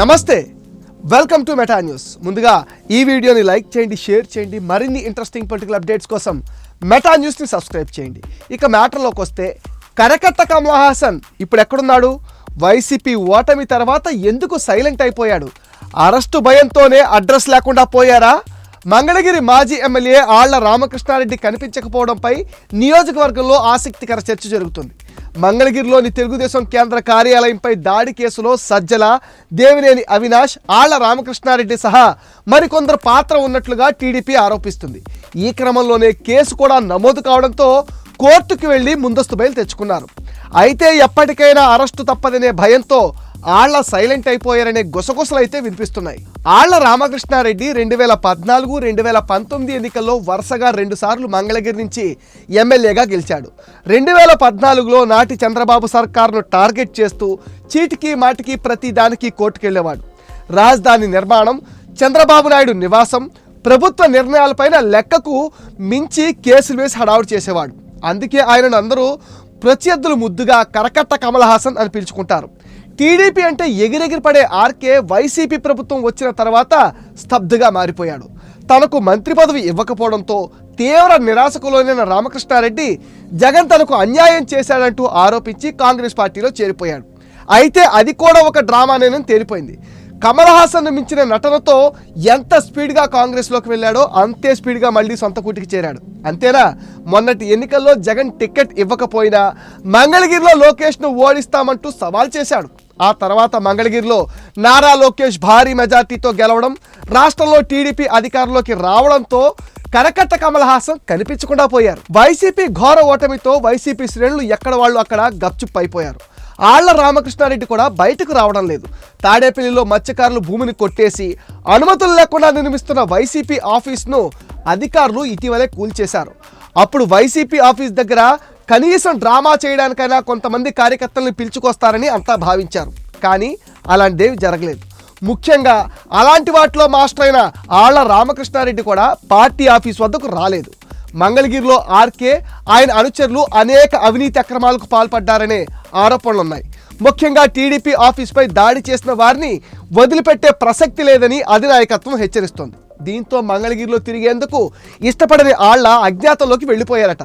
నమస్తే. Welcome to meta news ముందుగా ఈ వీడియోని లైక్ చేయండి షేర్ చేయండి మరిన్ని ఇంట్రెస్టింగ్ పొలిటికల్ అప్డేట్స్ కోసం మెటా న్యూస్ని సబ్స్క్రైబ్ చేయండి. ఇక మ్యాటర్లోకి వస్తే కరకట్ట కమలహాసన్ ఇప్పుడు ఎక్కడున్నాడు? వైసీపీ ఓటమి తర్వాత ఎందుకు సైలెంట్ అయిపోయాడు? అరెస్టు భయంతోనే అడ్రస్ లేకుండా పోయారా? మంగళగిరి మాజీ ఎమ్మెల్యే ఆళ్ళ రామకృష్ణారెడ్డి కనిపించకపోవడంపై నియోజకవర్గంలో ఆసక్తికర చర్చ జరుగుతుంది. మంగళగిరిలోని తెలుగుదేశం కేంద్ర కార్యాలయంపై దాడి కేసులో సజ్జల దేవినేని అవినాష్ ఆళ్ళ రామకృష్ణారెడ్డి సహా మరికొందరు పాత్ర ఉన్నట్లుగా టీడీపీ ఆరోపిస్తుంది. ఈ క్రమంలోనే కేసు కూడా నమోదు కావడంతో కోర్టుకు వెళ్ళి ముందస్తు బయలు తెచ్చుకున్నారు. అయితే ఎప్పటికైనా అరెస్టు తప్పదనే భయంతో ఆళ్ళ సైలెంట్ అయిపోయారనే గుసగుసలు అయితే వినిపిస్తున్నాయి. ఆళ్ళ రామకృష్ణారెడ్డి రెండు వేల పద్నాలుగు రెండు వేల పంతొమ్మిది ఎన్నికల్లో వరుసగా రెండుసార్లు మంగళగిరి నుంచి ఎమ్మెల్యేగా గెలిచాడు. రెండు వేల పద్నాలుగులో నాటి చంద్రబాబు సర్కార్ను టార్గెట్ చేస్తూ చీటికి మాటికి ప్రతి దానికి కోర్టుకెళ్ళేవాడు రాజధాని నిర్మాణం చంద్రబాబు నాయుడు నివాసం ప్రభుత్వ నిర్ణయాలపైన లెక్కకు మించి కేసులు వేసి హడావుడు చేసేవాడు. అందుకే ఆయనను అందరూ ప్రత్యర్థులు ముద్దుగా కరకట్ట కమల్ హాసన్ అని పిలుచుకుంటారు. టీడీపీ అంటే ఎగిరెగిరి పడే ఆర్కే వైసీపీ ప్రభుత్వం వచ్చిన తర్వాత స్తబ్దుగా మారిపోయాడు. తనకు మంత్రి పదవి ఇవ్వకపోవడంతో తీవ్ర నిరాశకు లోనైన రామకృష్ణారెడ్డి జగన్ తనకు అన్యాయం చేశాడంటూ ఆరోపించి కాంగ్రెస్ పార్టీలో చేరిపోయాడు. అయితే అది కూడా ఒక డ్రామానేనని తేలిపోయింది. కమల్ హాసన్ మించిన నటనతో ఎంత స్పీడ్గా కాంగ్రెస్లోకి వెళ్ళాడో అంతే స్పీడ్గా మళ్ళీ సొంత కూటికి చేరాడు. అంతేనా? మొన్నటి ఎన్నికల్లో జగన్ టికెట్ ఇవ్వకపోయినా మంగళగిరిలో లోకేష్ను ఓడిస్తామంటూ సవాల్ చేశాడు. ఆ తర్వాత మంగళగిరిలో నారా లోకేష్ భారీ మెజార్టీతో గెలవడం రాష్ట్రంలో టీడీపీ అధికారంలోకి రావడంతో కరకట్ట కమల్ హాసన్ కనిపించకుండా పోయారు. వైసీపీ ఘోర ఓటమితో వైసీపీ శ్రేణులు ఎక్కడ వాళ్ళు అక్కడ గప్చుప్ అయిపోయారు ఆళ్ళ రామకృష్ణారెడ్డి కూడా బయటకు రావడం లేదు. తాడేపల్లిలో మత్స్యకారులు భూమిని కొట్టేసి అనుమతులు లేకుండా నిర్మిస్తున్న వైసీపీ ఆఫీస్ను అధికారులు ఇటీవలే కూల్చేశారు. అప్పుడు వైసీపీ ఆఫీస్ దగ్గర కనీసం డ్రామా చేయడానికైనా కొంతమంది కార్యకర్తలను పిలుచుకొస్తారని అంతా భావించారు. కానీ అలాంటిదేవి జరగలేదు. ముఖ్యంగా అలాంటి వాటిలో మాస్టర్ అయిన ఆళ్ళ రామకృష్ణారెడ్డి కూడా పార్టీ ఆఫీస్ వద్దకు రాలేదు. మంగళగిరిలో ఆర్కే ఆయన అనుచరులు అనేక అవినీతి అక్రమాలకు పాల్పడ్డారనే ఆరోపణలు ఉన్నాయి ముఖ్యంగా టీడీపీ ఆఫీస్పై దాడి చేసిన వారిని వదిలిపెట్టే ప్రసక్తి లేదని అధినాయకత్వం హెచ్చరిస్తోంది. దీంతో మంగళగిరిలో తిరిగేందుకు ఇష్టపడని ఆళ్ళ అజ్ఞాతంలోకి వెళ్ళిపోయారట.